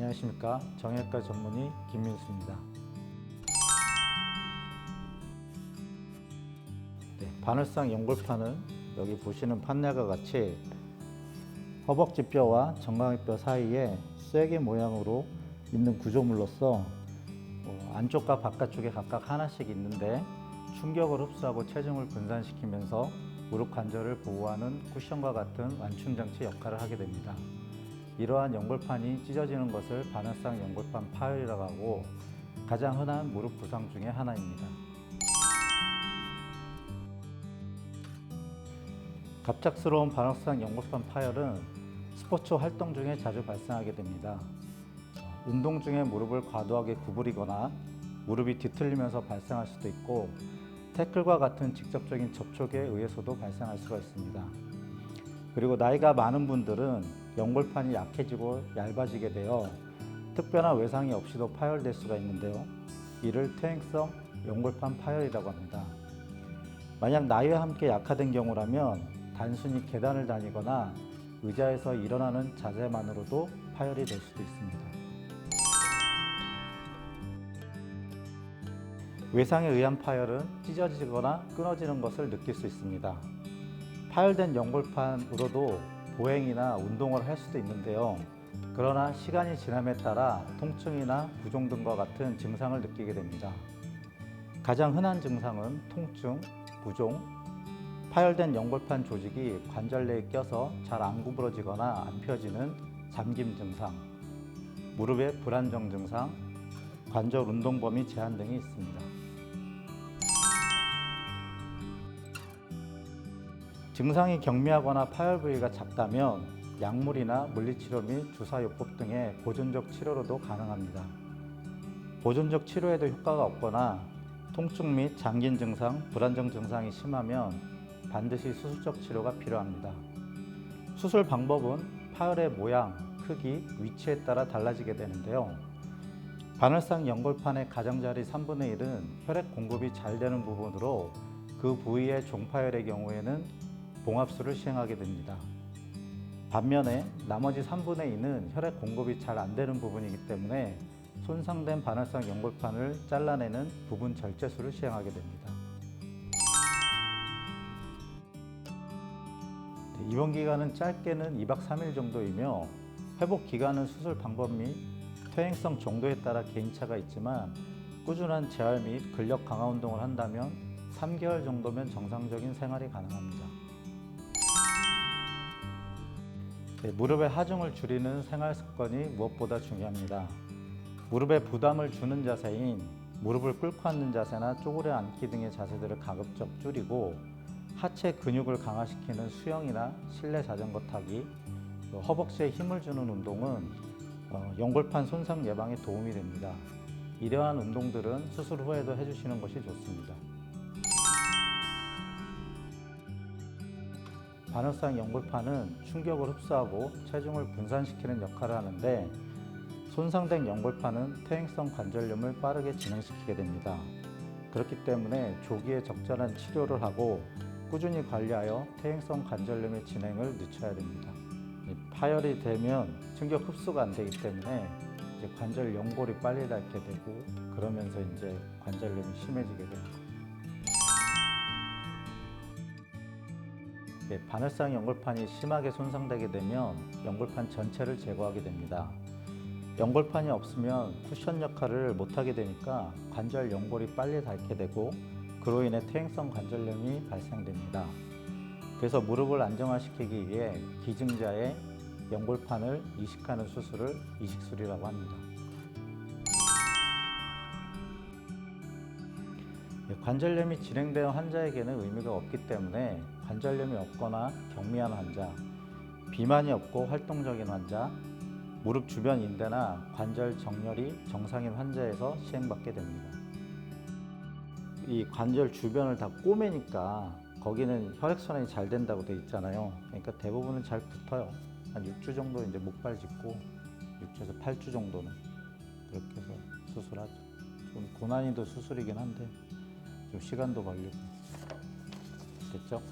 안녕하십니까 정형외과 전문의 김민수입니다. 네, 바늘상 연골판은 여기 보시는 판넬과 같이 허벅지 뼈와 정강이 뼈 사이에 쐐기 모양으로 있는 구조물로서 어, 안쪽과 바깥쪽에 각각 하나씩 있는데 충격을 흡수하고 체중을 분산시키면서 무릎 관절을 보호하는 쿠션과 같은 완충 장치 역할을 하게 됩니다. 이러한 연골판이 찢어지는 것을 바늘상 연골판 파열이라고 하고 가장 흔한 무릎 부상 중의 하나입니다. 갑작스러운 바늘상 연골판 파열은 스포츠 활동 중에 자주 발생하게 됩니다. 운동 중에 무릎을 과도하게 구부리거나 무릎이 뒤틀리면서 발생할 수도 있고 태클과 같은 직접적인 접촉에 의해서도 발생할 수가 있습니다. 그리고 나이가 많은 분들은 연골판이 약해지고 얇아지게 되어 특별한 외상이 없이도 파열될 수가 있는데요. 이를 퇴행성 연골판 파열이라고 합니다. 만약 나이와 함께 약화된 경우라면 단순히 계단을 다니거나 의자에서 일어나는 자세만으로도 파열이 될 수도 있습니다. 외상에 의한 파열은 찢어지거나 끊어지는 것을 느낄 수 있습니다. 파열된 연골판으로도 보행이나 운동을 할 수도 있는데요. 그러나 시간이 지남에 따라 통증이나 부종 등과 같은 증상을 느끼게 됩니다. 가장 흔한 증상은 통증, 부종, 파열된 연골판 조직이 관절 내에 껴서 잘 안 구부러지거나 안 펴지는 잠김 증상, 무릎의 불안정 증상, 관절 운동 범위 제한 등이 있습니다. 증상이 경미하거나 파열 부위가 작다면 약물이나 물리치료 및 주사요법 등의 보존적 치료로도 가능합니다. 보존적 치료에도 효과가 없거나 통증 및 장긴 증상, 불안정 증상이 심하면 반드시 수술적 치료가 필요합니다. 수술 방법은 파열의 모양, 크기, 위치에 따라 달라지게 되는데요. 바늘상 연골판의 가장자리 3분의 1은 혈액 공급이 잘 되는 부분으로 그 부위의 종파열의 경우에는 봉합술을 시행하게 됩니다. 반면에 나머지 3분의 2는 혈액 공급이 잘 안 되는 부분이기 때문에 손상된 바늘상 연골판을 잘라내는 부분 절제술을 시행하게 됩니다. 네, 입원 기간은 짧게는 2박 3일 정도이며 회복 기간은 수술 방법 및 퇴행성 정도에 따라 개인차가 있지만 꾸준한 재활 및 근력 강화 운동을 한다면 3개월 정도면 정상적인 생활이 가능합니다. 무릎의 하중을 줄이는 생활 습관이 무엇보다 중요합니다. 무릎에 부담을 주는 자세인 무릎을 꿇고 앉는 자세나 쪼그려 앉기 등의 자세들을 가급적 줄이고 하체 근육을 강화시키는 수영이나 실내 자전거 타기, 또 허벅지에 힘을 주는 운동은 어, 연골판 손상 예방에 도움이 됩니다. 이러한 운동들은 수술 후에도 해주시는 것이 좋습니다. 바늘상 연골판은 충격을 흡수하고 체중을 분산시키는 역할을 하는데 손상된 연골판은 퇴행성 관절염을 빠르게 진행시키게 됩니다. 그렇기 때문에 조기에 적절한 치료를 하고 꾸준히 관리하여 퇴행성 관절염의 진행을 늦춰야 됩니다. 이 파열이 되면 충격 흡수가 안 되기 때문에 관절 연골이 빨리 닳게 되고 그러면서 이제 관절염이 심해지게 됩니다. 바늘상 연골판이 심하게 손상되게 되면 연골판 전체를 제거하게 됩니다. 연골판이 없으면 쿠션 역할을 못하게 되니까 관절 연골이 빨리 닳게 되고 그로 인해 퇴행성 관절염이 발생됩니다. 그래서 무릎을 안정화시키기 위해 기증자의 연골판을 이식하는 수술을 이식술이라고 합니다. 관절염이 진행된 환자에게는 의미가 없기 때문에 관절염이 없거나 경미한 환자, 비만이 없고 활동적인 환자, 무릎 주변 인대나 관절 정렬이 정상인 환자에서 시행받게 됩니다. 이 관절 주변을 다 꼬매니까 거기는 혈액순환이 잘 된다고 돼 있잖아요. 그러니까 대부분은 잘 붙어요. 한 6주 정도 이제 목발 짚고 6주에서 8주 정도는 그렇게 해서 수술하죠. 좀 고난이도 수술이긴 한데 좀 시간도 걸리고 됐죠?